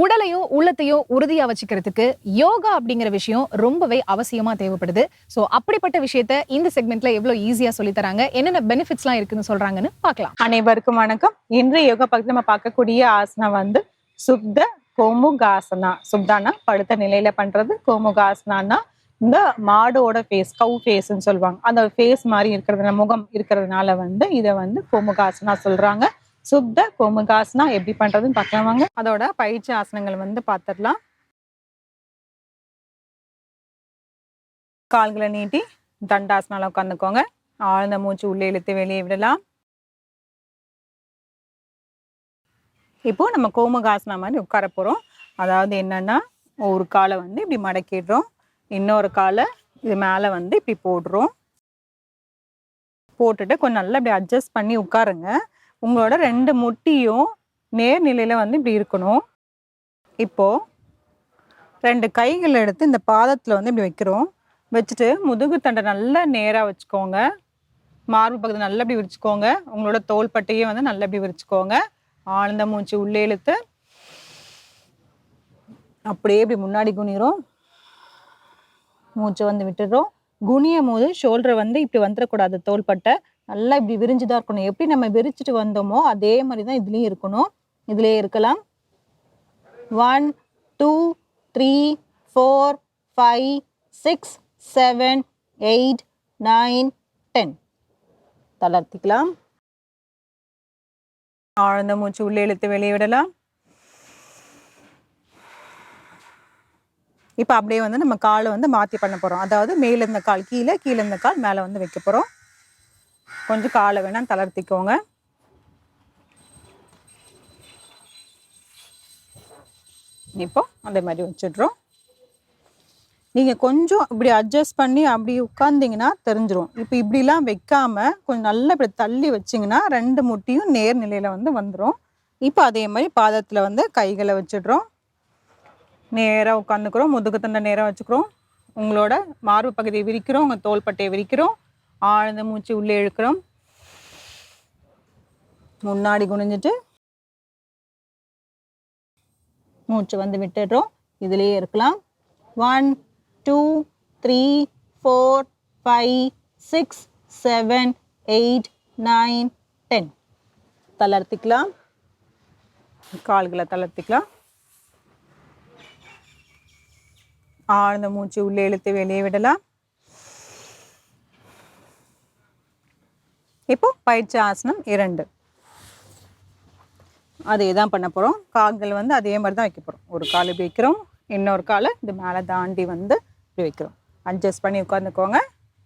உடலையும் உள்ளத்தையும் உறுதியா வச்சுக்கிறதுக்கு யோகா அப்படிங்கிற விஷயம் ரொம்பவே அவசியமா தேவைப்படுது. சோ அப்படிப்பட்ட விஷயத்த இந்த செக்மெண்ட்ல எவ்வளவு ஈஸியா சொல்லி தராங்க என்னென்ன பெனிஃபிட்ஸ்லாம் இருக்குன்னு சொல்றாங்கன்னு பார்க்கலாம். அனைவருக்கும் வணக்கம். இன்றைய யோகா பக்கத்துல நம்ம பார்க்கக்கூடிய ஆசனம் வந்து சுப்த கோமுகாசனா. சுப்தானா படுத்த நிலையில பண்றது கோமுகாசனானா இந்த மாடோட ஃபேஸ் கவு ஃபேஸ்ன்னு சொல்லுவாங்க. அந்த ஃபேஸ் மாதிரி இருக்கிறது முகம் இருக்கிறதுனால வந்து இதை வந்து கோமுகாசனா சொல்றாங்க. சுப்த கோமுகாசனா எப்படி பண்றதுன்னு பார்க்கலாம் வாங்க. அதோட பயிற்சி ஆசனங்கள் வந்து பார்த்துடலாம் கால்களை நீட்டி தண்டாசனால உட்காந்துக்கோங்க ஆழ்ந்த மூச்சு உள்ளே இழுத்து வெளியே விடலாம். இப்போ நம்ம கோமுகாசனா மாதிரி உட்கார போகிறோம் அதாவது என்னன்னா ஒரு காலை வந்து இப்படி மடக்கிடுறோம். இன்னொரு காலை இது மேலே வந்து இப்படி போடுறோம். போட்டுட்டு கொஞ்சம் நல்லா இப்படி அட்ஜஸ்ட் பண்ணி உட்காருங்க. உங்களோட ரெண்டு முட்டியும் நேர்நிலையில் வந்து இப்படி இருக்கணும். இப்போது ரெண்டு கைகள் எடுத்து இந்த பாதத்தில் வந்து இப்படி வைக்கிறோம். வச்சுட்டு முதுகு தண்டை நல்லா நேராக வச்சுக்கோங்க. மார்பு பக்கத்தை நல்லா இப்படி விரிச்சுக்கோங்க. உங்களோட தோள் வந்து நல்லா இப்படி விரிச்சுக்கோங்க. ஆழ்ந்த மூச்சு உள்ளே இழுத்து அப்படியே இப்படி முன்னாடி குனிறோம் மூச்சை வந்து விட்டுடுறோம். குனியும் போது ஷோல்டரை வந்து இப்படி வந்துடக்கூடாது தோள்பட்டை நல்லா இப்படி விரிஞ்சு தான் இருக்கணும். எப்படி நம்ம விரிச்சிட்டு வந்தோமோ அதே மாதிரி தான் இதுலேயும் இருக்கணும். இதுலேயே இருக்கலாம். One two three four five six seven eight nine ten தளர்த்திக்கலாம். ஆழ்ந்த மூச்சு உள்ளே இழுத்து வெளியே விடலாம். இப்போ அப்படியே வந்து நம்ம காலை வந்து மாற்றி பண்ண போகிறோம் அதாவது மேலே இருந்த கால் கீழே கீழே இருந்த கால் மேலே வந்து வைக்க போகிறோம் கொஞ்சம் காலை வேணால் தளர்த்திக்கோங்க. இப்போ அதே மாதிரி வச்சிடுறோம். நீங்கள் கொஞ்சம் இப்படி அட்ஜஸ்ட் பண்ணி அப்படி உட்காந்திங்கன்னா தெரிஞ்சிடும் இப்போ இப்படிலாம் வைக்காமல் கொஞ்சம் நல்லா இப்படி தள்ளி வச்சிங்கன்னா ரெண்டு முட்டியும் நேர்நிலையில் வந்து வந்துடும் இப்போ அதே மாதிரி பாதத்தில் வந்து கைகளை வச்சிடுறோம். நேராக உட்காந்துக்கிறோம் முதுகு தண்டை நேராக வச்சுக்கிறோம். உங்களோட மார்பு பகுதியை விரிக்கிறோம். உங்கள் தோள்பட்டையை விரிக்கிறோம். ஆழ்ந்த மூச்சு உள்ளே இழுக்கிறோம். முன்னாடி குனிஞ்சிட்டு மூச்சு வந்து விட்டுடுறோம். இதுலேயே இருக்கலாம். One two three four five six seven eight nine ten தளர்த்திக்கலாம். கால்களை தளர்த்திக்கலாம். ஆழ்ந்த மூச்சு உள்ளே இழுத்து வெளியே விடலாம். இப்போ பயிற்சி ஆசனம் இரண்டு. அதே தான் பண்ண போகிறோம் கால்கள் வந்து அதே மாதிரி தான் வைக்க போகிறோம் ஒரு கால் இப்படி வைக்கிறோம். இன்னொரு காலை இது மேலே தாண்டி வந்து இப்படி வைக்கிறோம். அட்ஜஸ்ட் பண்ணி உட்காந்துக்கோங்க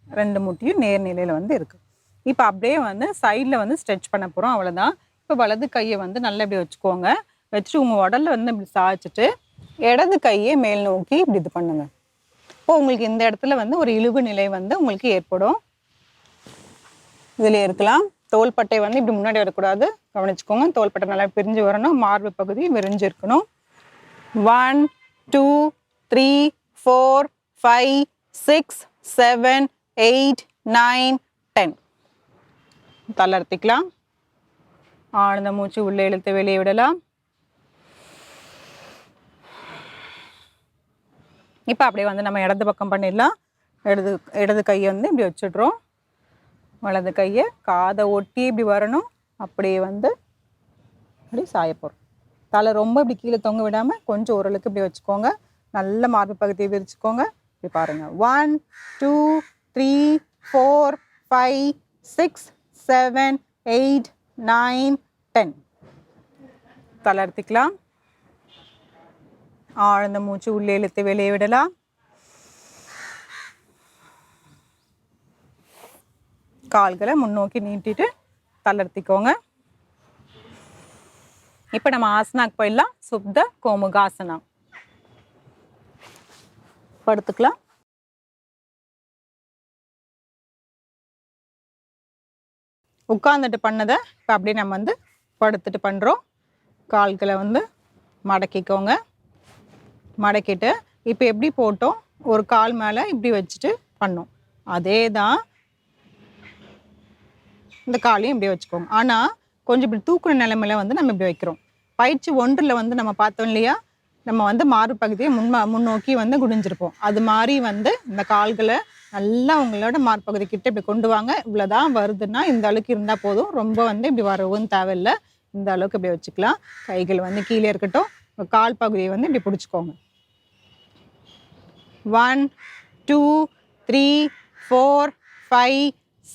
ரெண்டு முட்டியும் நேர்நிலையில் வந்து இருக்குது இப்போ அப்படியே வந்து சைடில் வந்து ஸ்ட்ரெச் பண்ண போகிறோம் அவ்வளோதான் இப்போ வலது கையை வந்து நல்லா இப்படி வச்சுக்கோங்க. வச்சுட்டு உங்கள் உடலில் வந்து இப்படி சாய்ச்சிட்டு இடது கையை மேல் நோக்கி இப்படி இது பண்ணுங்க. இப்போ உங்களுக்கு இந்த இடத்துல வந்து ஒரு இழுவு நிலை வந்து உங்களுக்கு ஏற்படும். இதுலேயே இருக்கலாம். தோள்பட்டை வந்து இப்படி முன்னாடி வரக்கூடாது. கவனிச்சுக்கோங்க தோள்பட்டை நல்லா பிரிஞ்சு வரணும். மார்பு பகுதி விரிஞ்சு இருக்கணும். One two three four five six seven eight nine ten தளர்த்திக்கலாம் ஆழ்ந்த மூச்சு உள்ளே இழுத்து வெளியே விடலாம். இப்போ அப்படியே வந்து நம்ம இடது பக்கம் பண்ணிடலாம். இடது இடது கையை வந்து இப்படி வச்சுட்றோம். வலது கையை காதை ஒட்டி இப்படி வரணும். அப்படியே வந்து அப்படி சாய போகிறோம் தலை ரொம்ப இப்படி கீழே தொங்க விடாமல் கொஞ்சம் ஓரளவுக்கு இப்படி வச்சுக்கோங்க. நல்ல மார்பு பகுதியை விரிச்சுக்கோங்க. இப்படி பாருங்கள் one two three four five six seven eight nine ten தளர்த்திக்கலாம் ஆழ்ந்த மூச்சு உள்ளே இழுத்து வெளியே விடலாம். கால்களை முன்னோக்கி நீட்டிட்டு தளர்த்திக்கோங்க இப்போ நம்ம ஆசனாக்கு போயிடலாம். சுப்த கோமுகாசனம் படுத்துக்கலாம். உட்காந்துட்டு பண்ணதை இப்போ அப்படியே நம்ம வந்து படுத்துட்டு பண்ணுறோம் கால்களை வந்து மடக்கிக்கோங்க. மடக்கிட்டு இப்போ எப்படி போட்டோம்? ஒரு கால் மேலே இப்படி வச்சுட்டு பண்ணோம். அதே தான் இந்த காலையும் இப்படி வச்சுக்கோங்க ஆனால் கொஞ்சம் இப்படி தூக்குன நிலைமையில வந்து நம்ம இப்படி வைக்கிறோம். பயிற்சி ஒன்றில் வந்து நம்ம பார்த்தோம் இல்லையா? நம்ம வந்து மாறு பகுதியை முன்மா முன்னோக்கி வந்து குடிஞ்சிருப்போம் அது மாதிரி வந்து இந்த கால்களை நல்லா உங்களோட மார்பகுதி கிட்ட இப்படி கொண்டு வாங்க. இவ்வளோதான் வருதுன்னா இந்த அளவுக்கு இருந்தால் போதும். ரொம்ப வந்து இப்படி வரவும் தேவையில்லை. இந்த அளவுக்கு இப்படி வச்சுக்கலாம். கைகள் வந்து கீழே இருக்கட்டும். கால் பகுதியை வந்து இப்படி பிடிச்சிக்கோங்க. One two three four five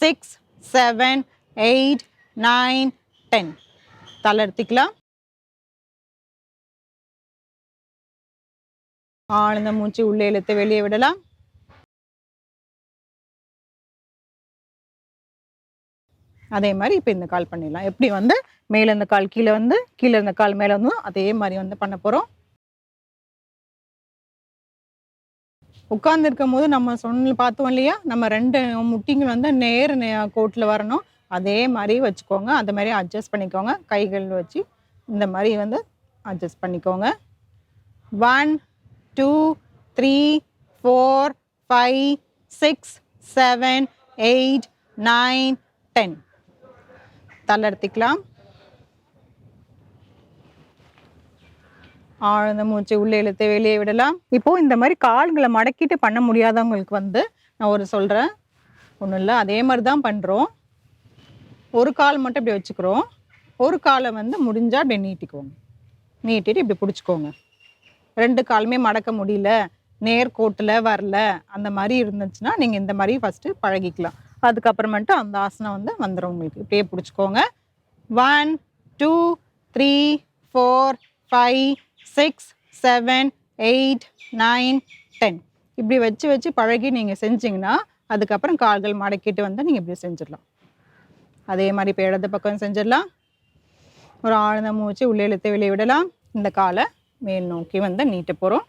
six seven eight nine ten. தளர்த்திக்கலாம் ஆழ்ந்த மூச்சு உள்ளே இழுத்து வெளியே விடலாம். அதே மாதிரி இப்போ இந்த கால் பண்ணிடலாம். எப்படி வந்து? மேலே இந்த கால் கீழே வந்து கீழே இருந்த கால் மேலே வந்து அதே மாதிரி வந்து பண்ண போகிறோம் உட்காந்துருக்கும் போது நம்ம சொன்ன பார்த்தோம் இல்லையா? நம்ம ரெண்டு முட்டிங்கள் வந்து நேர் கோட்டில் வரணும். அதே மாதிரி வச்சுக்கோங்க. அந்த மாதிரி அட்ஜஸ்ட் பண்ணிக்கோங்க. கைகள் வச்சு இந்த மாதிரி வந்து அட்ஜஸ்ட் பண்ணிக்கோங்க. One two three four five six seven eight nine ten தளர்த்திக்கலாம் ஆழ்ந்த மூச்சு உள்ளே இழுத்து வெளியே விடலாம். இப்போ இந்த மாதிரி கால்களை மடக்கிட்டு பண்ண முடியாதவங்களுக்கு வந்து நான் ஒரு சொல்கிறேன் ஒன்றும் இல்லை அதே மாதிரி தான் பண்ணுறோம் ஒரு கால் மட்டும் இப்படி வச்சுக்கிறோம். ஒரு காலை வந்து முடிஞ்சால் இப்படி நீட்டிக்கோங்க. நீட்டிட்டு இப்படி பிடிச்சிக்கோங்க. ரெண்டு காலுமே மடக்க முடியல நேர்கோட்டில் வரல அந்த மாதிரி இருந்துச்சுன்னா நீங்கள் இந்த மாதிரி ஃபஸ்ட்டு பழகிக்கலாம். அதுக்கப்புறமேட்டு அந்த ஆசனம் வந்து வந்துடும் உங்களுக்கு. இப்படியே பிடிச்சிக்கோங்க. One two three four five six seven eight nine ten இப்படி வச்சு வச்சு பழகி நீங்கள் செஞ்சிங்கன்னா அதுக்கப்புறம் கால்கள் மடக்கிட்டு வந்து நீங்கள் இப்படி செஞ்சிடலாம். அதே மாதிரி இப்போ இடது பக்கம் செஞ்சிடலாம். ஒரு ஆழ்ந்த மூச்சு உள்ளே இழுத்து வெளியே விடலாம். இந்த காலை மேல் நோக்கி வந்து நீட்ட போகிறோம்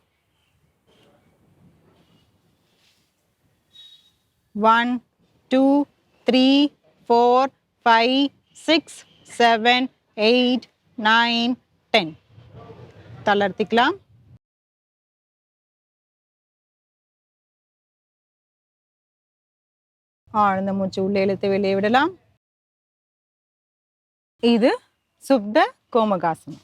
one two three four five six seven eight nine ten தளர்த்திக்கலாம். ஆழ்ந்த மூச்சு உள்ளே இழுத்து வெளியே விடலாம். இது சுப்த கோமகாசனம்.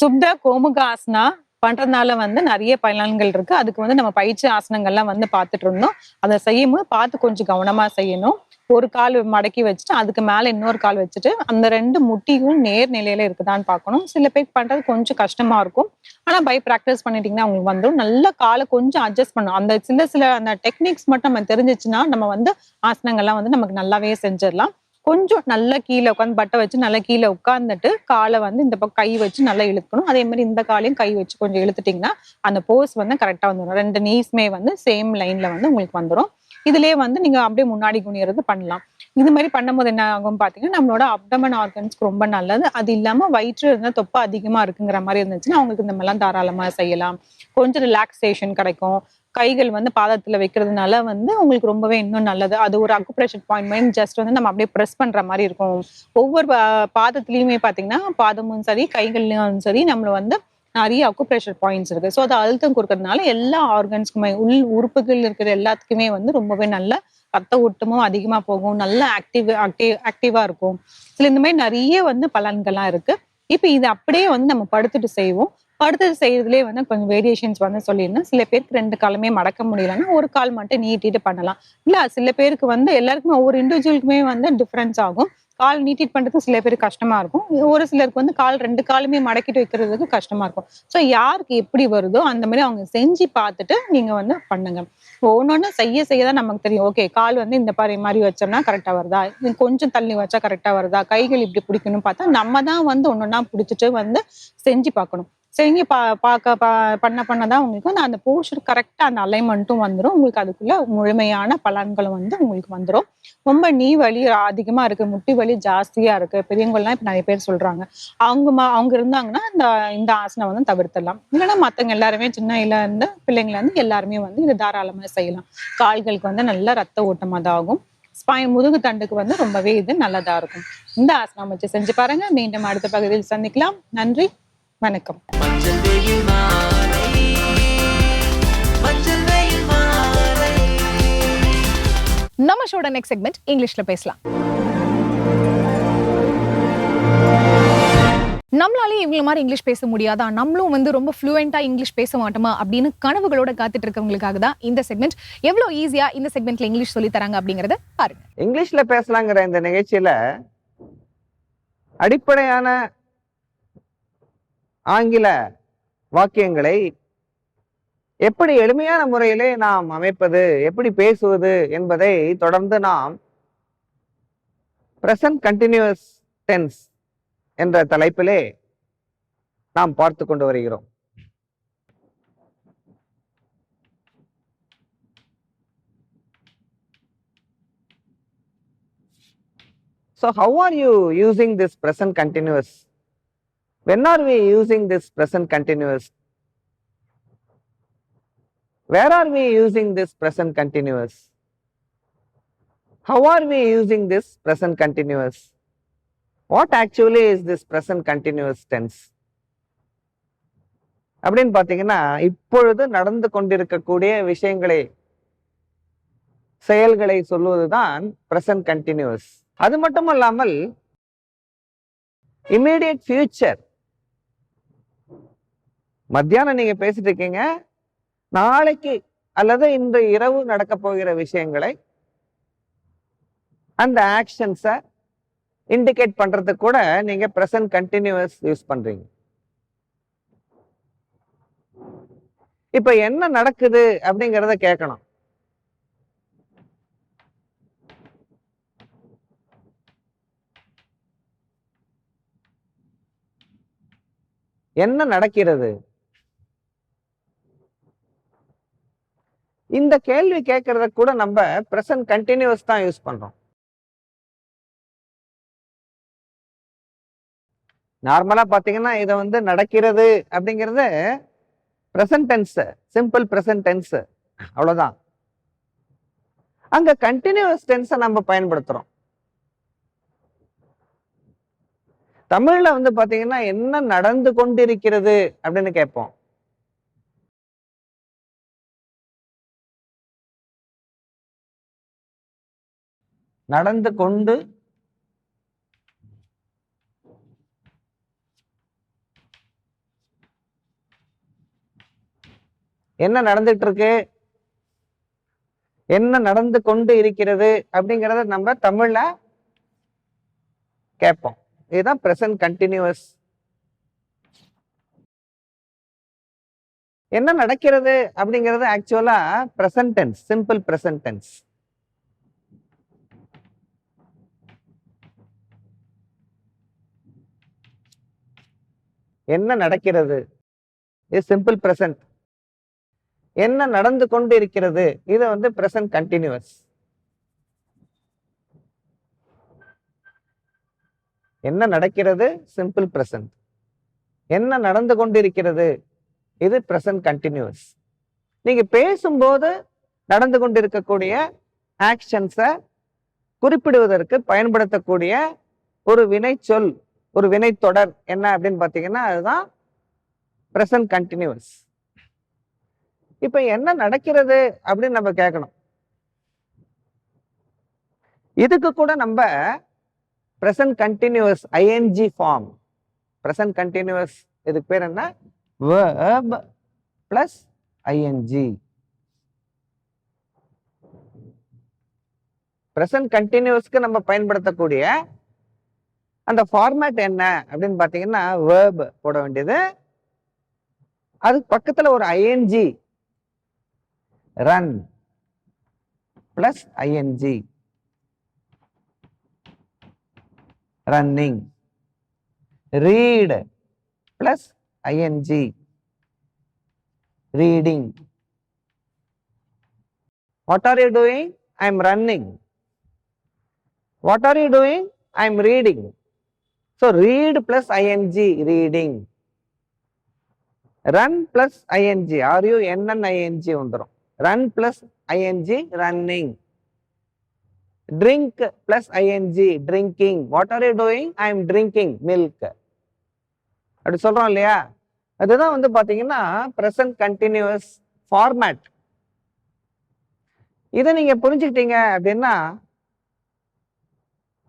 சுப்த கோமுக ஆசனா பண்றதுனால வந்து நிறைய பலன்கள் இருக்கு. அதுக்கு வந்து நம்ம பயிற்சி ஆசனங்கள்லாம் வந்து பார்த்துட்டு இருந்தோம். அதை செய்யும்போது பார்த்து கொஞ்சம் கவனமா செய்யணும். ஒரு கால் மடக்கி வச்சுட்டு அதுக்கு மேல இன்னொரு கால் வச்சுட்டு அந்த ரெண்டு முட்டியும் நேர் நிலையில இருக்குதான்னு பார்க்கணும். சில பேர் பண்றது கொஞ்சம் கஷ்டமா இருக்கும். ஆனா பை ப்ராக்டிஸ் பண்ணிட்டீங்கன்னா அவங்களுக்கு வந்துடும். நல்ல காலை கொஞ்சம் அட்ஜஸ்ட் பண்ணும் அந்த சில சில அந்த டெக்னிக்ஸ் மட்டும் நம்ம தெரிஞ்சிச்சுன்னா நம்ம வந்து ஆசனங்கள்லாம் வந்து நமக்கு நல்லாவே செஞ்சிடலாம். கொஞ்சம் நல்லா கீழே உட்காந்து பட்டை வச்சு நல்லா கீழே உட்காந்துட்டு காலை வந்து இந்த பக்கம் கை வச்சு நல்லா இழுக்கணும். அதே மாதிரி இந்த காலையும் கை வச்சு கொஞ்சம் இழுத்துட்டீங்கன்னா அந்த போஸ் வந்து கரெக்டாக வந்துடும் ரெண்டு நீஸ்மே வந்து சேம் லைன்ல வந்து உங்களுக்கு வந்துடும் இதுலயே வந்து நீங்க அப்படியே முன்னாடி குனியறது பண்ணலாம். இது மாதிரி பண்ணும்போது என்ன ஆகும் பாத்தீங்கன்னா நம்மளோட அப்டமன் ஆர்கன்ஸ்க்கு ரொம்ப நல்லது. அது இல்லாம வயிற்று இருந்தால் தொப்பை அதிகமா இருக்குங்கிற மாதிரி இருந்துச்சுன்னா அவங்களுக்கு இந்த மாதிரிலாம் தாராளமா செய்யலாம். கொஞ்சம் ரிலாக்ஸேஷன் கிடைக்கும். கைகள் வந்து பாதத்துல வைக்கிறதுனால வந்து உங்களுக்கு ரொம்பவே இன்னும் நல்லது. அது ஒரு அக்குப்ரெஷர் பாயிண்ட் மாதிரி ஜஸ்ட் வந்து நம்ம அப்படியே ப்ரெஸ் பண்ற மாதிரி இருக்கும். ஒவ்வொரு பா- பாதத்துலயுமே பாத்தீங்கன்னா பாதமும் சரி கைகள்லயும் சரி நம்மள வந்து நிறைய அக்குப்ரெஷர் பாயிண்ட்ஸ் இருக்கு. ஸோ அது அழுத்தம் கொடுக்கறதுனால எல்லா ஆர்கன்ஸ்க்குமே உள் உறுப்புகள் இருக்கிற எல்லாத்துக்குமே வந்து ரொம்பவே நல்ல ரத்த ஓட்டமும் அதிகமா போகும். நல்ல ஆக்டிவ் ஆக்டிவ் ஆக்டிவா இருக்கும். சில இந்த மாதிரி நிறைய வந்து பலன்கள்லாம் இருக்கு. இப்போ இது அப்படியே வந்து நம்ம படுத்துட்டு செய்வோம். அடுத்தது செய்யறதுலேயே வந்து கொஞ்சம் வேரியேஷன்ஸ் வந்து சொல்லியிருந்தேன் சில பேருக்கு ரெண்டு காலமே மடக்க முடியலன்னா ஒரு கால் மட்டும் நீட்டிட்டு பண்ணலாம். இல்ல சில பேருக்கு வந்து எல்லாருக்குமே ஒவ்வொரு இண்டிவிஜுவலுக்குமே வந்து டிஃப்ரென்ஸ் ஆகும். கால் நீட்டிட் பண்ணுறதுக்கு சில பேருக்கு கஷ்டமா இருக்கும். ஒரு சிலருக்கு வந்து கால் ரெண்டு காலுமே மடக்கிட்டு வைக்கிறதுக்கு கஷ்டமா இருக்கும். ஸோ யாருக்கு எப்படி வருதோ அந்த மாதிரி அவங்க செஞ்சு பார்த்துட்டு நீங்க வந்து பண்ணுங்க. ஒன்னொன்னு செய்ய செய்ய தான் நமக்கு தெரியும். ஓகே கால் வந்து இந்த பாரு மாதிரி வச்சோம்னா கரெக்டா வருதா? கொஞ்சம் தள்ளி வச்சா கரெக்டாக வருதா? கைகள் இப்படி பிடிக்கணும்னு பார்த்தா நம்ம தான் வந்து ஒன்னொன்னா பிடிச்சிட்டு வந்து செஞ்சு பார்க்கணும். செஞ்சு பா பார்க்க பா பண்ண பண்ண தான் உங்களுக்கு வந்து அந்த போஸ்டர் கரெக்டாக அந்த அலைன்மெண்ட்டும் வந்துடும் உங்களுக்கு அதுக்குள்ள முழுமையான பலன்களும் வந்து உங்களுக்கு வந்துடும் ரொம்ப நீ வலி அதிகமாக இருக்கு முட்டி வலி ஜாஸ்தியாக இருக்கு. பெரியவங்கள்லாம் இப்போ நிறைய பேர் சொல்றாங்க. அவங்க ம- அவங்க இருந்தாங்கன்னா இந்த இந்த ஆசனம் வந்து தவிர்த்தலாம் இல்லைன்னா மற்றவங்க எல்லாருமே சின்ன இல இருந்து பிள்ளைங்கள இருந்து எல்லாருமே வந்து இது தாராளமாக செய்யலாம். கால்களுக்கு வந்து நல்ல ரத்த ஓட்டம் அதாகும். ஸ்பைன் முதுகு தண்டுக்கு வந்து ரொம்பவே இது நல்லதாக இருக்கும். இந்த ஆசனம் வச்சு செஞ்சு பாருங்க. மீண்டும் அடுத்த பகுதியில் சந்திக்கலாம். நன்றி. வணக்கம். நம்ம ஷோட நெக்ஸ்ட் செக்மெண்ட் இங்கிலீஷ்ல பேசலாம். நம்மளாலே இவங்கள மாதிரி இங்கிலீஷ் பேச முடியாதா? நம்மளும் வந்து ரொம்ப ஃப்ளூயண்டா இங்கிலீஷ் பேச மாட்டோமா? அப்படின்னு கனவுகளோட காத்துட்டு இருக்கவங்களுக்காக தான் இந்த செக்மெண்ட் எவ்வளவு ஈஸியாக இந்த செக்மெண்ட்ல இங்கிலீஷ் சொல்லி தராங்க அப்படிங்கறத பாருங்க. இங்கிலீஷ்ல பேசலாங்கிற இந்த நிகழ்ச்சியில அடிப்படையான ஆங்கில வாக்கியங்களை எப்படி எளிமையான முறையிலே நாம் அமைப்பது எப்படி பேசுவது என்பதை தொடர்ந்து நாம் பிரசன்ட் கண்டினியூஸ் டென்ஸ் என்ற தலைப்பிலே நாம் பார்த்து கொண்டு வருகிறோம் So how are you using this present continuous? When are we using this present continuous? Where are we using this present continuous? How are we using this present continuous? What actually is this present continuous tense? அப்படின்னு பார்த்தீங்கன்னா இப்பொழுது நடந்து கொண்டிருக்கக்கூடிய விஷயங்களை செயல்களை சொல்வதுதான் present continuous அது மட்டும் இல்லாமல் இமீடியட் ஃபியூச்சர் மத்தியானம் நீங்க பேசிட்டு இருக்கீங்க. நாளைக்கு அல்லது இன்று இரவு நடக்க போகிற விஷயங்களை அந்த ஆக்ஷன்ஸை இண்டிகேட் பண்றதுக்கு கூட நீங்க ப்ரெசன்ட் கண்டினியூஸ் யூஸ் பண்றீங்க. இப்ப என்ன நடக்குது அப்படிங்கிறத கேட்கணும். என்ன நடக்கிறது? இந்த கேள்வி கேட்கறத கூட நம்ம ப்ரெசன்ட் கண்டினியூஸ் தான் யூஸ் பண்றோம். நார்மலா பாத்தீங்கன்னா இதை வந்து நடக்கிறது அப்படிங்கிறது present tense simple present tense அவ்வளோதான் அங்க கண்டினியூஸ் டென்ஸை நம்ம பயன்படுத்துறோம். தமிழ்ல வந்து பாத்தீங்கன்னா என்ன நடந்து கொண்டிருக்கிறது அப்படின்னு கேட்போம். நடந்து கொண்டு என்ன நடந்துட்டு இருக்கு என்ன நடந்து கொண்டு இருக்கிறது அப்படிங்கறத நம்ம தமிழ்ல கேட்போம். இதுதான் பிரசன்ட் கண்டினியூஸ் என்ன நடக்கிறது அப்படிங்கிறது ஆக்சுவலா ப்ரெசன்டென்ஸ் சிம்பிள் ப்ரெசன்டென்ஸ் என்ன நடக்கிறது? இது சிம்பிள் ப்ரெசன்ட் என்ன நடந்து கொண்டு இருக்கிறது இது வந்து ப்ரெசன்ட் கண்டினியூவஸ் என்ன நடக்கிறது? சிம்பிள் ப்ரெசன்ட் என்ன நடந்து கொண்டிருக்கிறது? இது ப்ரெசன்ட் கண்டினியூஸ் நீங்க பேசும்போது நடந்து கொண்டிருக்கக்கூடிய ஆக்ஷன்ஸை குறிப்பிடுவதற்கு பயன்படுத்தக்கூடிய ஒரு வினை சொல் ஒரு வினை தொடர் என்ன அப்படின்னு பார்த்தீங்கன்னா அதுதான் பிரசன்ட் கண்டினியூஸ் இப்ப என்ன நடக்கிறது அப்படின்னு நம்ம கேட்கணும். இதுக்கு கூட நம்ம present continuous ING form present continuous இதுக்கு பேர் என்ன? வேர்ப் பிளஸ் ஐஎன்ஜி ப்ரெசன்ட் கண்டினியூஸ்க்கு நம்ம பயன்படுத்தக்கூடிய அந்த ஃபார்மேட் என்ன அப்படின்னு பார்த்தீங்கன்னா வேர்ப் போட வேண்டியது அதுக்கு பக்கத்தில் ஒரு ING run plus ING running read plus ING reading what are you doing I am running what are you doing I am reading so read plus ING reading run plus ING RU NN ING வந்துடும் run plus ING running drink plus ING drinking what are you doing I am drinking milk அப்படி சொல்கிறோம் இல்லையா அதுதான் வந்து பார்த்தீங்கன்னா present continuous format இதை நீங்கள் புரிஞ்சுக்கிட்டீங்க அப்படின்னா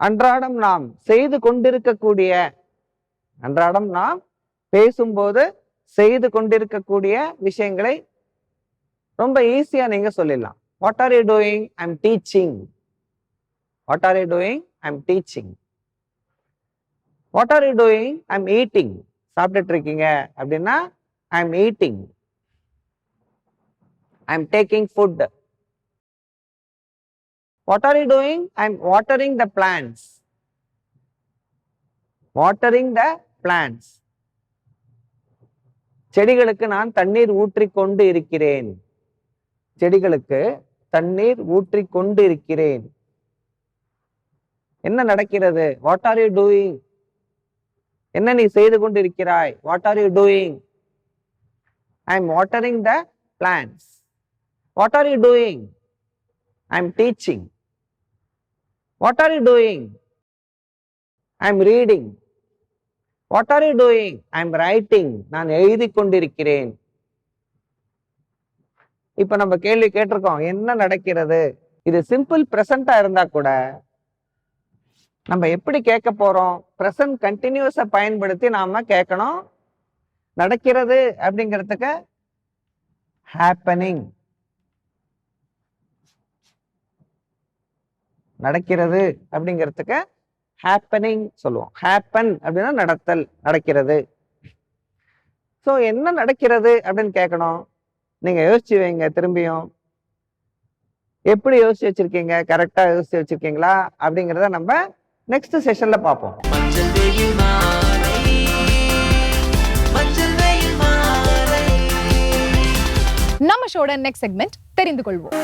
அன்றாடம் நாம் செய்து கொண்டிருக்கக்கூடிய அன்றாடம் நாம் பேசும்போது செய்து கொண்டிருக்கக்கூடிய விஷயங்களை ரொம்ப ஈஸியா நீங்க சொல்லிடலாம். What are you doing I am teaching what are you doing I am teaching what are you doing I am eating சாப்பிட்டுட்டு இருக்கீங்க அப்படின்னா I am eating I'm taking food what are you doing I'm watering the plants watering the plants செடிகளுக்கு நான் தண்ணீர் ஊற்றிக்கொண்டு இருக்கிறேன். செடிகளுக்கு தண்ணீர் ஊற்றிக்கொண்டு இருக்கிறேன். என்ன நடக்கிறது? வாட் ஆர் யூ டூயிங் என்ன நீ செய்து கொண்டு இருக்கிறாய் what are you doing I am watering the plants what are you doing I am teaching what are you doing I am reading what are you doing I am writing நான் எழுதி கொண்டிருக்கிறேன் இப்போ நம்ம கேள்வி கேட்டிருக்கோம். என்ன நடக்கிறது? இது சிம்பிள் ப்ரெசண்டாக இருந்தால் கூட நம்ம எப்படி கேட்க போகிறோம் ப்ரெசன்ட் கண்டினியூஸை பயன்படுத்தி நாம் கேட்கணும். நடக்கிறது அப்படிங்கிறதுக்கு ஹேப்பனிங் நடக்கிறது அப்படிங்கிறதுக்கு ஹேப்பனிங் சொல்லுவோம். ஹேப்பன் அப்படின்னா நடத்தல் நடக்கிறது. ஸோ என்ன நடக்கிறது அப்படின்னு கேட்கணும் நீங்க யோசிச்சு வைங்க திரும்பியும். எப்படி யோசிச்சு வச்சிருக்கீங்க? கரெக்டா யோசிச்சு வச்சிருக்கீங்களா? அப்படிங்கிறத நம்ம நெக்ஸ்ட் செஷன்ல பார்ப்போம். நம்ம ஷோட நெக்ஸ்ட் செக்மெண்ட் தெரிந்து கொள்வோம்.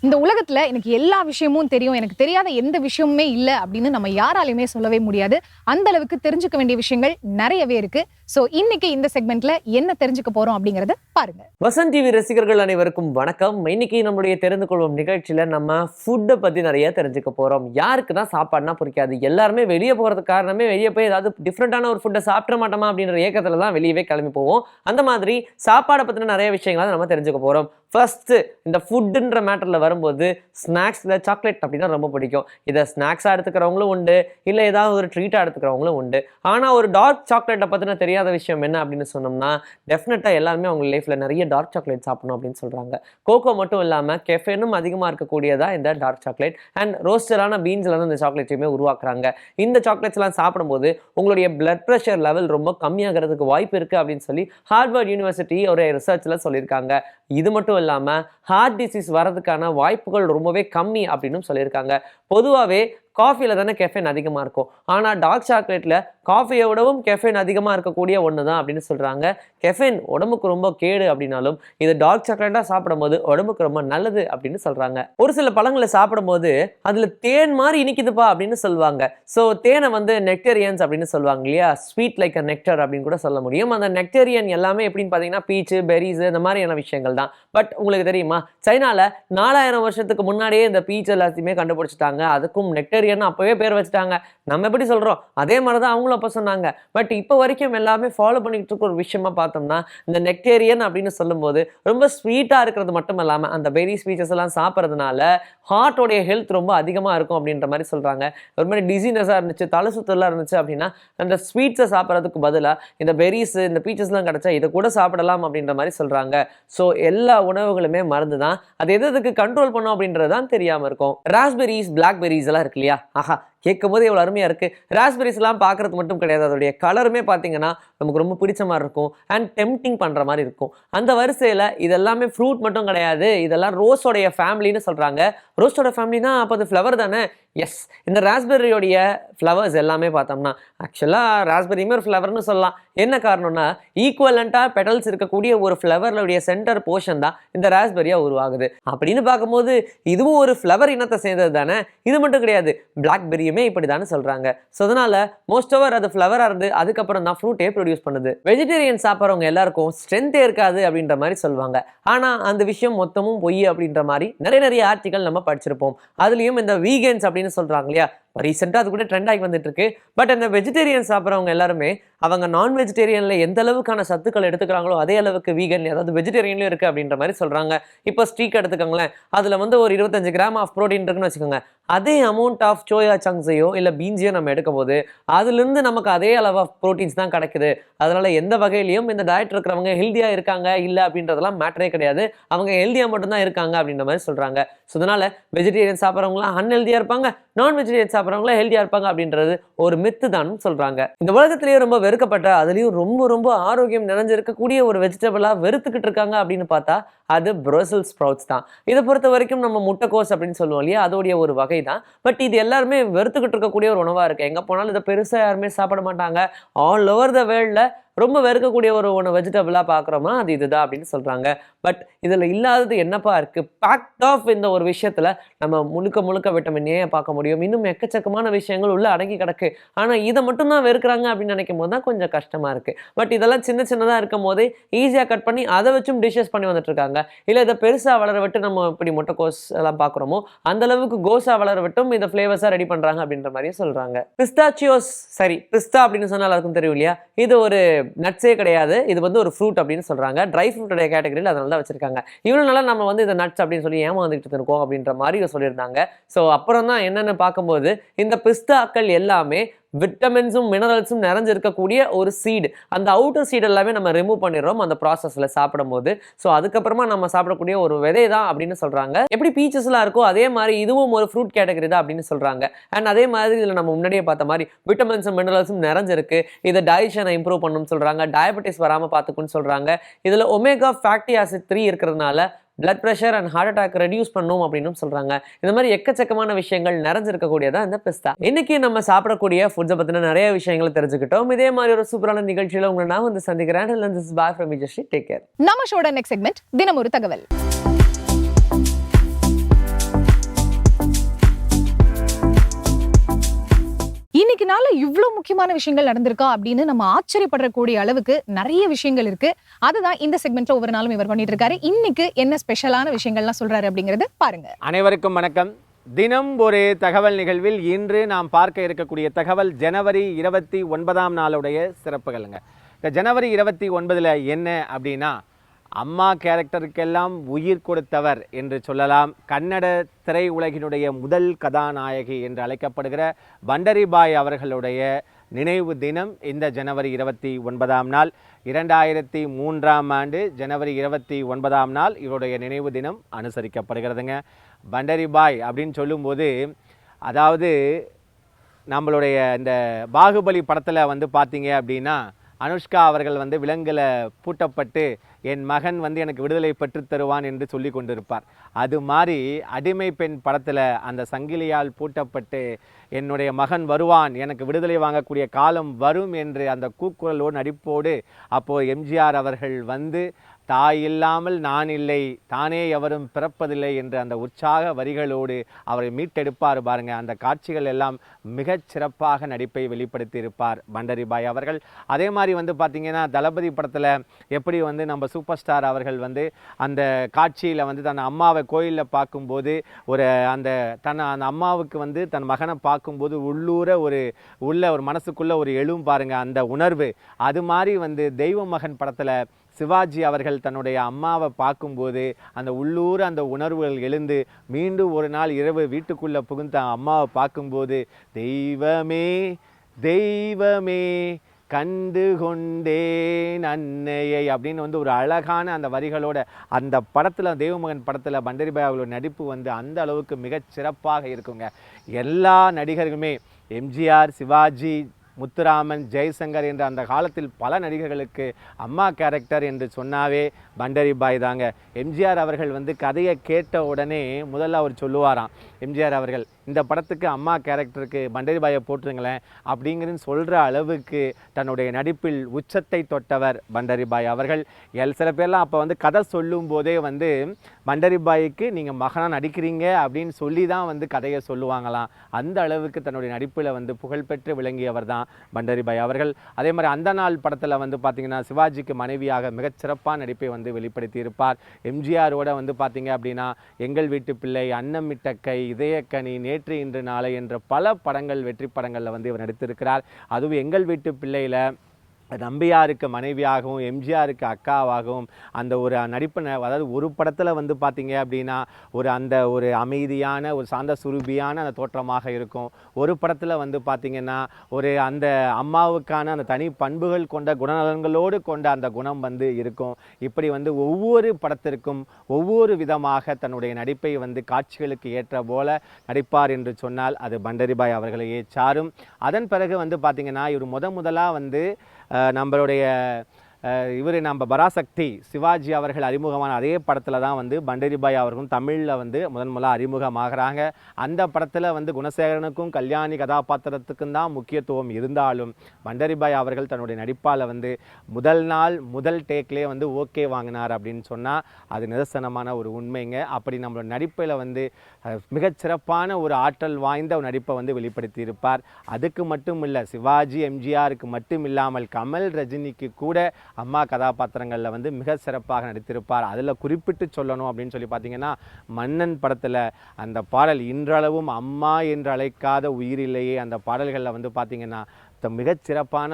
இந்த உலகத்துல எனக்கு எல்லா விஷயமும் தெரியும். எனக்கு தெரியாத எந்த விஷயமுமே இல்லை அப்படின்னு நம்ம யாராலையுமே சொல்லவே முடியாது. அந்த அளவுக்கு தெரிஞ்சுக்க வேண்டிய விஷயங்கள் நிறையவே இருக்கு. சோ இன்னைக்கு இந்த செக்மெண்ட்ல என்ன தெரிஞ்சுக்க போறோம் அப்படிங்கறத பாருங்க. வசந்த் டிவி ரசிகர்கள் அனைவருக்கும் வணக்கம். இன்னைக்கு நம்மளுடைய தெரிந்து கொள்வோம் நிகழ்ச்சியில நம்ம ஃபுட்டை பத்தி நிறைய தெரிஞ்சுக்க போறோம். யாருக்கு தான் சாப்பாடுனா பிடிக்காது. எல்லாருமே வெளியே போறதுக்கு காரணமே வெளியே போய் ஏதாவது டிஃப்ரெண்டான ஒரு ஃபுட்டை சாப்பிட மாட்டோமா அப்படின்ற ஏக்கத்துல தான் வெளியவே கிளம்பி போவோம். அந்த மாதிரி சாப்பாடை பத்தின நிறைய விஷயங்களை நம்ம தெரிஞ்சுக்க போறோம். ஃபர்ஸ்ட் இந்த ஃபுட்டுன்ற மேட்டரில் வரும்போது ஸ்நாக்ஸில் சாக்லேட் அப்படின்னா ரொம்ப பிடிக்கும். இதை ஸ்நாக்ஸாக எடுத்துக்கிறவங்களும் உண்டு. இல்லை ஏதாவது ஒரு ட்ரீட்டாக எடுத்துக்கிறவங்களும் உண்டு. ஆனால் ஒரு டார்க் சாக்லேட்டை பற்றின தெரியாத விஷயம் என்ன அப்படின்னு சொன்னோம்னா டெஃபினட்டாக எல்லாருமே அவங்க லைஃப்பில் நிறைய டார்க் சாக்லேட் சாப்பிடணும் அப்படின்னு சொல்கிறாங்க கோகோ மட்டும் இல்லாமல் கெஃபேனும் அதிகமாக இருக்கக்கூடியதாக இந்த டார்க் சாக்லேட் அண்ட் ரோஸ்டரான பீன்ஸ்ல தான் இந்த சாக்லேட்டையுமே உருவாக்குறாங்க. இந்த சாக்லேட்ஸ்லாம் சாப்பிடும்போது உங்களுடைய பிளட் ப்ரெஷர் லெவல் ரொம்ப கம்மியாகிறதுக்கு வாய்ப்பு இருக்குது அப்படின்னு சொல்லி ஹார்வர்ட் யூனிவர்சிட்டி ஒரு ரிசர்ச்சில் சொல்லியிருக்காங்க. இது மட்டும் இல்லாமல் ஹார்ட் டிசீஸ் வரதுக்கான வாய்ப்புகள் ரொம்பவே கம்மி அப்படின்னு சொல்லியிருக்காங்க. பொதுவாகவே காஃபியில் தானே கெஃபைன் அதிகமாக இருக்கும். ஆனால் டார்க் சாக்லேட்டில் காஃபியை விடவும் கெஃபைன் அதிகமாக இருக்கக்கூடிய ஒன்று தான் அப்படின்னு சொல்கிறாங்க கெஃபைன் உடம்புக்கு ரொம்ப கேடு அப்படின்னாலும் இது டார்க் சாக்லேட்டாக சாப்பிடும்போது உடம்புக்கு ரொம்ப நல்லது அப்படின்னு சொல்கிறாங்க ஒரு சில பழங்களை சாப்பிடும்போது அதில் தேன் மாதிரி இனிக்குதுப்பா அப்படின்னு சொல்லுவாங்க. ஸோ தேனை வந்து நெக்டரியன்ஸ் அப்படின்னு சொல்லுவாங்க இல்லையா? ஸ்வீட் லைக் அ நெக்டர் அப்படின்னு கூட சொல்ல முடியும். அந்த நெக்டரியன் எல்லாமே எப்படின்னு பார்த்தீங்கன்னா பீச்சு பெரிஸ் இந்த மாதிரியான விஷயங்கள் தான். பட் உங்களுக்கு தெரியுமா? சைனால நாலாயிரம் வருஷத்துக்கு முன்னாடியே இந்த பீச் எல்லாத்தையுமே கண்டுபிடிச்சிட்டாங்க. அதுக்கும் நெக்டரியன் அப்போவே பேர் வச்சுட்டாங்க. நம்ம எப்படி சொல்கிறோம் அதே மாதிரி தான் அவங்களும் அப்போ சொன்னாங்க. பட் இப்போ வரைக்கும் எல்லாமே ஃபாலோ பண்ணிக்கிட்டு இருக்க ஒரு விஷயமா பார்த்தோம்னா இந்த நெக்டேரியன் அப்படின்னு சொல்லும்போது ரொம்ப ஸ்வீட்டாக இருக்கிறது மட்டும் இல்லாமல் அந்த பெரி ஸ்பீச்சஸ் எல்லாம் சாப்பிட்றதுனால ஹார்ட்டோடைய ஹெல்த் ரொம்ப அதிகமாக இருக்கும் அப்படின்ற மாதிரி சொல்கிறாங்க ஒரு மாதிரி டிசீனஸாக இருந்துச்சு தலை சுத்தலாம் இருந்துச்சு அப்படின்னா அந்த ஸ்வீட்ஸை சாப்பிட்றதுக்கு பதிலாக இந்த பெரிஸ் இந்த பீச்சஸ்லாம் கிடச்சா இதை கூட சாப்பிடலாம் அப்படின்ற மாதிரி சொல்கிறாங்க ஸோ எல்லா உணவுகளுமே மருந்து தான் அது எது எதுக்கு கண்ட்ரோல் பண்ணும் அப்படின்றது தான் தெரியாமல் இருக்கும். ராஸ்பெரிஸ் பிளாக்பெரிஸ் எல்லாம் இருக்கு இல்லையா? ஆஹா கேட்கும் போது எவ்வளோ அருமையாக இருக்குது ராஸ்பெரிஸ்லாம் பார்க்குறது மட்டும் கிடையாது. அதோடைய கலருமே பார்த்தீங்கன்னா நமக்கு ரொம்ப பிடிச்ச மாதிரி இருக்கும். அண்ட் டெம்டிங் பண்ணுற மாதிரி இருக்கும். அந்த வரிசையில் இதெல்லாமே ஃப்ரூட் மட்டும் கிடையாது. இதெல்லாம் ரோஸோடைய ஃபேமிலின்னு சொல்கிறாங்க ரோஸோட ஃபேமிலினா அப்போ அது ஃப்ளவர் தானே? எஸ் இந்த ராஸ்பெரியோடைய ஃப்ளவர்ஸ் எல்லாமே பார்த்தோம்னா ஆக்சுவலாக ராஸ்பெரியுமே ஒரு ஃப்ளவர்னு சொல்லலாம். என்ன காரணம்னா ஈக்குவலண்ட்டாக பெட்டல்ஸ் இருக்கக்கூடிய ஒரு ஃப்ளவர்களுடைய சென்டர் போர்ஷன் தான் இந்த ராஸ்பெரியாக உருவாகுது. அப்படின்னு பார்க்கும்போது இதுவும் ஒரு ஃப்ளவர் இனத்தை சேர்ந்தது தானே? இது மட்டும் கிடையாது. பிளாக்பெரியுமே இப்படி தானே சொல்கிறாங்க ஸோ அதனால் மோஸ்ட் ஓவர் அது ஃப்ளவராக இருந்து அதுக்கப்புறம் தான் ஃப்ரூட்டே ப்ரொடியூஸ் பண்ணுது. வெஜிடேரியன் சாப்பிட்றவங்க எல்லாருக்கும் ஸ்ட்ரென்த்தே இருக்காது அப்படின்ற மாதிரி சொல்லுவாங்க. ஆனால் அந்த விஷயம் மொத்தமும் பொய் அப்படின்ற மாதிரி நிறைய நிறைய ஆர்டிக்கல் நம்ம படிச்சிருப்போம். அதுலேயும் இந்த வீகன்ஸ் அப்படின்னு சொல்கிறாங்க இல்லையா? ரீசெண்டாக அது கூட ட்ரெண்ட் ஆகி வந்துட்டு இருக்கு பட் அந்த வெஜிடேரியன் சாப்பிட்றவங்க எல்லாருமே அவங்க நான் வெஜிடேரியனில் எந்த அளவுக்கான சத்துக்கள் எடுத்துக்கிறாங்களோ அதே அளவுக்கு வீகன் அதாவது வெஜிடேரியன்லையும் இருக்குது அப்படின்ற மாதிரி சொல்கிறாங்க இப்போ ஸ்ட்ரீக் எடுத்துக்கோங்களேன். அதில் வந்து ஒரு இருபத்தஞ்சு கிராம் ஆஃப் ப்ரோட்டீன் இருக்குன்னு வச்சுக்கோங்க. அதே அமௌண்ட் ஆஃப் சோயா சங்ஸையோ இல்லை பீன்ஸையோ நம்ம எடுக்கும் போது அதுலேருந்து நமக்கு அதே அளவு ஆஃப் ப்ரோட்டீன்ஸ் தான் கிடைக்குது. அதனால் எந்த வகையிலையும் இந்த டயட் இருக்கிறவங்க ஹெல்த்தியாக இருக்காங்க இல்லை அப்படின்றதெல்லாம் மேட்டரே கிடையாது. அவங்க ஹெல்த்தியாக மட்டும்தான் இருக்காங்க அப்படின்ற மாதிரி சொல்கிறாங்க ஸோ அதனால் வெஜிடேரியன் சாப்பிட்றவங்களாம் அன்ஹெல்த்தியாக இருப்பாங்க. நான் வெஜிடேரியன் சாப்பிட்றவங்கள ஹெல்த்தியாக இருப்பாங்க அப்படின்றது ஒரு மித்து தான் சொல்கிறாங்க இந்த உலகத்திலேயே ரொம்ப வெறுக்கப்பட்ட அதுலேயும் ரொம்ப ரொம்ப ஆரோக்கியம் நிறைஞ்சிருக்கக்கூடிய ஒரு வெஜிடபிளாக வெறுத்துக்கிட்டு இருக்காங்க அப்படின்னு பார்த்தா அது பிரசல் ஸ்ப்ரவுட்ஸ் தான். இதை பொறுத்த வரைக்கும் நம்ம முட்டைக்கோஸ் அப்படின்னு சொல்லுவோம் இல்லையா? அதோடைய ஒரு வகை தான். பட் இது எல்லாருமே வெறுத்துக்கிட்டு இருக்கக்கூடிய ஒரு உணவாக இருக்குது எங்கே போனாலும் இதை பெருசாக யாருமே சாப்பிட மாட்டாங்க. ஆல் ஓவர் த வேர்ல்டில் ரொம்ப வெறுக்கக்கூடிய ஒரு ஒன்று வெஜிடபிளாக பார்க்குறோமா அது இதுதான் அப்படின்னு சொல்கிறாங்க பட் இதில் இல்லாதது என்னப்பா இருக்குது பேக்ட் ஆஃப் இந்த ஒரு விஷயத்தில் நம்ம முழுக்க முழுக்க விட்டமின் ஏ பார்க்க முடியும். இன்னும் எக்கச்சக்கமான விஷயங்கள் உள்ளே அடங்கி கிடக்கு. ஆனால் இதை மட்டும் தான் வெறுக்கிறாங்க அப்படின்னு நினைக்கும் போது தான் கொஞ்சம் கஷ்டமாக இருக்குது பட் இதெல்லாம் சின்ன சின்னதாக இருக்கும் போதே ஈஸியாக கட் பண்ணி அதை வச்சும் டிஷஸ் பண்ணி வந்துட்டுருக்காங்க இல்லை இதை பெருசாக வளர விட்டு நம்ம இப்படி முட்டைக்கோஸ் எல்லாம் பார்க்குறோமோ அந்த அளவுக்கு வளர விட்டும் இதை ஃப்ளேவர்ஸாக ரெடி பண்ணுறாங்க அப்படின்ற மாதிரியே சொல்கிறாங்க பிஸ்தாச்சியோஸ் சரி பிஸ்தா அப்படின்னு சொன்னால் எல்லாருக்கும் தெரியும் இல்லையா? இது ஒரு நட்ஸே கிடையாது. இது வந்து ஒரு ஃப்ரூட் அப்படின்னு சொல்கிறாங்க ட்ரை ஃப்ரூட்டோட கேட்டகரியில் அதனால தான் வச்சிருக்காங்க. இவ்வளோ நாளா நம்ம வந்து இந்த நட்ஸ் அப்படின்னு சொல்லி ஏமாந்துக்கிட்டு இருக்கோம் அப்படின்ற மாதிரி சொல்லியிருந்தாங்க. ஸோ அப்புறம் தான் என்னென்னு பார்க்கும்போது இந்த பிஸ்தாக்கள் எல்லாமே விட்டமின்ஸும் மினரல்ஸும் நிறைஞ்சிருக்கக்கூடிய ஒரு சீடு அந்த அவுட்டர் சீடு எல்லாமே நம்ம ரிமூவ் பண்ணிடுறோம். அந்த ப்ராசஸில் சாப்பிடும்போது. ஸோ அதுக்கப்புறமா நம்ம சாப்பிடக்கூடிய ஒரு விதை தான் அப்படின்னு சொல்கிறாங்க எப்படி பீச்சஸ்லாம் இருக்கோ அதே மாதிரி இதுவும் ஒரு ஃப்ரூட் கேட்டகரி தான் அப்படின்னு சொல்கிறாங்க அண்ட் அதே மாதிரி இதில் நம்ம முன்னாடியே பார்த்த மாதிரி விட்டமின்ஸும் மினரல்ஸும் நிறைஞ்சிருக்கு. இதை டைஜஷனை இம்ப்ரூவ் பண்ணணும்னு சொல்கிறாங்க டயபெட்டிஸ் வராமல் பார்த்துக்குன்னு சொல்கிறாங்க இதில் ஒமேகா ஃபேக்டி ஆசிட் த்ரீ இருக்கிறதுனால blood pressure and heart attack reduce பண்ணும் அப்படின்னு சொல்றாங்க. இந்த மாதிரி எக்கச்சக்கமான விஷயங்கள் நிறைஞ்சிருக்கக்கூடியதா இந்த பிஸ்தா இன்னைக்கு நம்ம சாப்பிடக்கூடிய ஃபுட்ஸை பற்றின நிறைய விஷயங்களை தெரிஞ்சுக்கிட்டோம். இதே மாதிரி ஒரு சூப்பரான நிகழ்ச்சியில உங்களை நான் வந்து சந்திக்கிறேன். டேக் கேர் நம்ம ஷோட நெக்ஸ்ட் செக்மெண்ட் தினம் ஒரு தகவல். இன்னைக்கு நாள்ல இவ்வளவு முக்கியமான விஷயங்கள் நடந்திருக்கா அப்படின்னு நம்ம ஆச்சரியப்படக்கூடிய அளவுக்கு நிறைய விஷயங்கள் இருக்கு. அதுதான் இந்த செக்மெண்ட்ல ஒவ்வொரு நாளும் இவர் பண்ணிட்டு இருக்காரு இன்னைக்கு என்ன ஸ்பெஷலான விஷயங்கள்லாம் சொல்றாரு அப்படிங்கறது பாருங்க. அனைவருக்கும் வணக்கம். தினம் ஒரு தகவல் நிகழ்வில் இன்று நாம் பார்க்க இருக்கக்கூடிய தகவல் ஜனவரி இருபத்தி ஒன்பதாம் நாளுடைய சிறப்புகளுங்க. இந்த ஜனவரி இருபத்தி ஒன்பதில் என்ன அப்படின்னா அம்மா கேரக்டருக்கெல்லாம் உயிர் கொடுத்தவர் என்று சொல்லலாம். கன்னட திரையுலகினுடைய முதல் கதாநாயகி என்று அழைக்கப்படுகிற பண்டரிபாய் அவர்களுடைய நினைவு தினம் இந்த ஜனவரி இருபத்தி ஒன்பதாம் நாள். இரண்டாயிரத்தி மூன்றாம் ஆண்டு ஜனவரி இருபத்தி ஒன்பதாம் நாள் இவருடைய நினைவு தினம் அனுசரிக்கப்படுகிறதுங்க. பண்டரிபாய் அப்படின்னு சொல்லும்போது அதாவது நம்மளுடைய இந்த பாகுபலி படத்தில் வந்து பார்த்தீங்க அப்படின்னா அனுஷ்கா அவர்கள் வந்து விலங்கில் பூட்டப்பட்டு என் மகன் வந்து எனக்கு விடுதலை பெற்றுத் தருவான் என்று சொல்லி கொண்டிருப்பார். அது மாதிரி அடிமை பெண் படத்தில் அந்த சங்கிலியால் பூட்டப்பட்டு என்னுடைய மகன் வருவான் எனக்கு விடுதலை வாங்கக்கூடிய காலம் வரும் என்று அந்த கூக்குரலோடு நடிப்போடு அப்போது எம்ஜிஆர் அவர்கள் வந்து தாய் இல்லாமல் நான் இல்லை தானே எவரும் பிறப்பதில்லை என்ற அந்த உற்சாக வரிகளோடு அவரை மீட்டெடுப்பார் பாருங்க. அந்த காட்சிகள் எல்லாம் மிகச் சிறப்பாக நடிப்பை வெளிப்படுத்தி இருப்பார் பண்டரிபாய் அவர்கள். அதே மாதிரி வந்து பார்த்தீங்கன்னா தளபதி படத்தில் எப்படி வந்து நம்ம சூப்பர் ஸ்டார் அவர்கள் வந்து அந்த காட்சியில் வந்து தன் அம்மாவை கோயிலில் பார்க்கும்போது ஒரு அந்த தன் அந்த அம்மாவுக்கு வந்து தன் மகனை பார்க்கும்போது உள்ளூர ஒரு உள்ள ஒரு மனசுக்குள்ள ஒரு எழும் பாருங்க. அந்த உணர்வு. அது மாதிரி வந்து தெய்வ மகன் படத்தில் சிவாஜி அவர்கள் தன்னுடைய அம்மாவை பார்க்கும்போது அந்த உள்ளூர் அந்த உணர்வுகள் எழுந்து மீண்டும் ஒரு நாள் இரவு வீட்டுக்குள்ளே புகுந்த அம்மாவை பார்க்கும்போது தெய்வமே தெய்வமே கண்டு கொண்டேன் அன்னையை அப்படின்னு வந்து ஒரு அழகான அந்த வரிகளோட அந்த படத்தில் தெய்வமகன் படத்தில் பண்டரிபாய் அவர்களோட நடிப்பு வந்து அந்த அளவுக்கு மிகச் சிறப்பாக இருக்குங்க. எல்லா நடிகர்களுமே எம்ஜிஆர் சிவாஜி முத்துராமன் ஜெய்சங்கர் என்ற அந்த காலத்தில் பல நடிகர்களுக்கு அம்மா கேரக்டர் என்று சொன்னாவே பண்டரிபாய் தாங்க. எம்ஜிஆர் அவர்கள் வந்து கதையை கேட்ட உடனே முதல்ல அவர் சொல்லுவாராம். எம்ஜிஆர் அவர்கள் இந்த படத்துக்கு அம்மா கேரக்டருக்கு பண்டரிபாயை போட்டுருங்களேன் அப்படிங்கிறது சொல்கிற அளவுக்கு தன்னுடைய நடிப்பில் உச்சத்தை தொட்டவர் பண்டரிபாய் அவர்கள். எல் சில பேர்லாம் அப்போ வந்து கதை சொல்லும் போதே வந்து பண்டரிபாய்க்கு நீங்கள் மகனாக நடிக்கிறீங்க அப்படின்னு சொல்லி தான் வந்து கதையை சொல்லுவாங்களாம். அந்த அளவுக்கு தன்னுடைய நடிப்பில் வந்து புகழ்பெற்று விளங்கியவர் தான் பண்டரிபாய் அவர்கள். அதே மாதிரி அந்த நாள் படத்தில் வந்து பார்த்தீங்கன்னா சிவாஜிக்கு மனைவியாக மிகச்சிறப்பான நடிப்பை வந்து வெளிப்படுத்தியிருப்பார். எம்ஜிஆரோட வந்து பார்த்தீங்க அப்படின்னா எங்கள் வீட்டு பிள்ளை அன்னமிட்ட கை இதயக்கனி நேற்று இன்று நாளை என்ற பல படங்கள் வெற்றி படங்களில் வந்து இவர் நடித்திருக்கிறார். அதுவும் எங்கள் வீட்டு பிள்ளையில் நம்பியாருக்கு மனைவியாகவும் எம்ஜிஆருக்கு அக்காவாகவும் அந்த ஒரு நடிப்பு அதாவது ஒரு படத்தில் வந்து பார்த்தீங்க அப்படின்னா ஒரு அந்த ஒரு அமைதியான ஒரு சாந்த சுரூபியான அந்த தோற்றமாக இருக்கும். ஒரு படத்தில் வந்து பார்த்திங்கன்னா ஒரு அந்த அம்மாவுக்கான அந்த தனி பண்புகள் கொண்ட குணநலன்களோடு கொண்ட அந்த குணம் வந்து இருக்கும். இப்படி வந்து ஒவ்வொரு படத்திற்கும் ஒவ்வொரு விதமாக தன்னுடைய நடிப்பை வந்து காட்சிகளுக்கு ஏற்ற போல நடிப்பார் என்று சொன்னால் அது பண்டரிபாய் அவர்களையே சாரும். அதன் பிறகு வந்து பார்த்திங்கன்னா இவர் முத முதலாக வந்து நம்மளுடைய இவர் நம்ம பராசக்தி சிவாஜி அவர்கள் அறிமுகமான அதே படத்தில் தான் வந்து பண்டரிபாய் அவர்களும் தமிழில் வந்து முதன் முதலாக அறிமுகமாகிறாங்க. அந்த படத்தில் வந்து குணசேகரனுக்கும் கல்யாணி கதாபாத்திரத்துக்கும் தான் முக்கியத்துவம் இருந்தாலும் பண்டரிபாய் அவர்கள் தன்னுடைய நடிப்பால் வந்து முதல் நாள் முதல் டேக்லேயே வந்து ஓகே வாங்கினார் அப்படின்னு சொன்னால் அது நிதர்சனமான ஒரு உண்மைங்க. அப்படி நம்மளோட நடிப்பில் வந்து மிகச்சிறப்பான சிறப்பான ஒரு ஆற்றல் வாய்ந்த ஒரு நடிப்பை வந்து வெளிப்படுத்தி இருப்பார் அதுக்கு மட்டும் இல்லை சிவாஜி எம்ஜிஆருக்கு மட்டும் இல்லாமல் கமல் ரஜினிக்கு கூட அம்மா கதாபாத்திரங்களில் வந்து மிக சிறப்பாக நடித்திருப்பார். அதில் குறிப்பிட்டு சொல்லணும் அப்படின்னு சொல்லி பார்த்தீங்கன்னா மன்னன் படத்தில் அந்த பாடல் இன்றளவும் அம்மா என்று அழைக்காத உயிரிலேயே அந்த பாடல்களில் வந்து பார்த்திங்கன்னா த-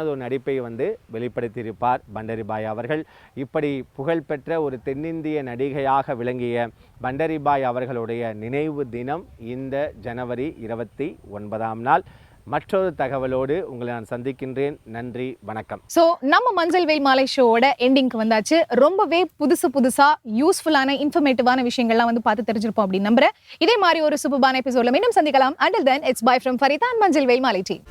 ஒரு நடிப்பை வந்து வெளிப்படுத்தியிருப்பார் பண்டரிபாய் அவர்கள். இப்படி புகழ்பெற்ற ஒரு தென்னிந்திய நடிகையாக விளங்கிய பண்டரிபாய் அவர்களுடைய நினைவு தினம் இந்த ஜனவரி இருபத்தி ஒன்பதாம் நாள். மற்றொரு தகவலோடு உங்களை நான் சந்திக்கின்றேன். நன்றி வணக்கம். சோ நம்ம மஞ்சள் வெயில் மாலை ஷோவோட எண்டிங்க்கு வந்தாச்சு. ரொம்பவே புதுசு புதுசா யூஸ்ஃபுல்லான இன்ஃபர்மேட்டிவான விஷயங்கள்லாம் வந்து பார்த்து தெரிஞ்சிருப்போம் அப்படின்னு நம்புறேன். இதே மாதிரி ஒரு சூப்பர்பான எபிசோட மீண்டும் சந்திக்கலாம். Until then it's bye from ஃபரிதான் மஞ்சள் வெயில் மாலை டீம்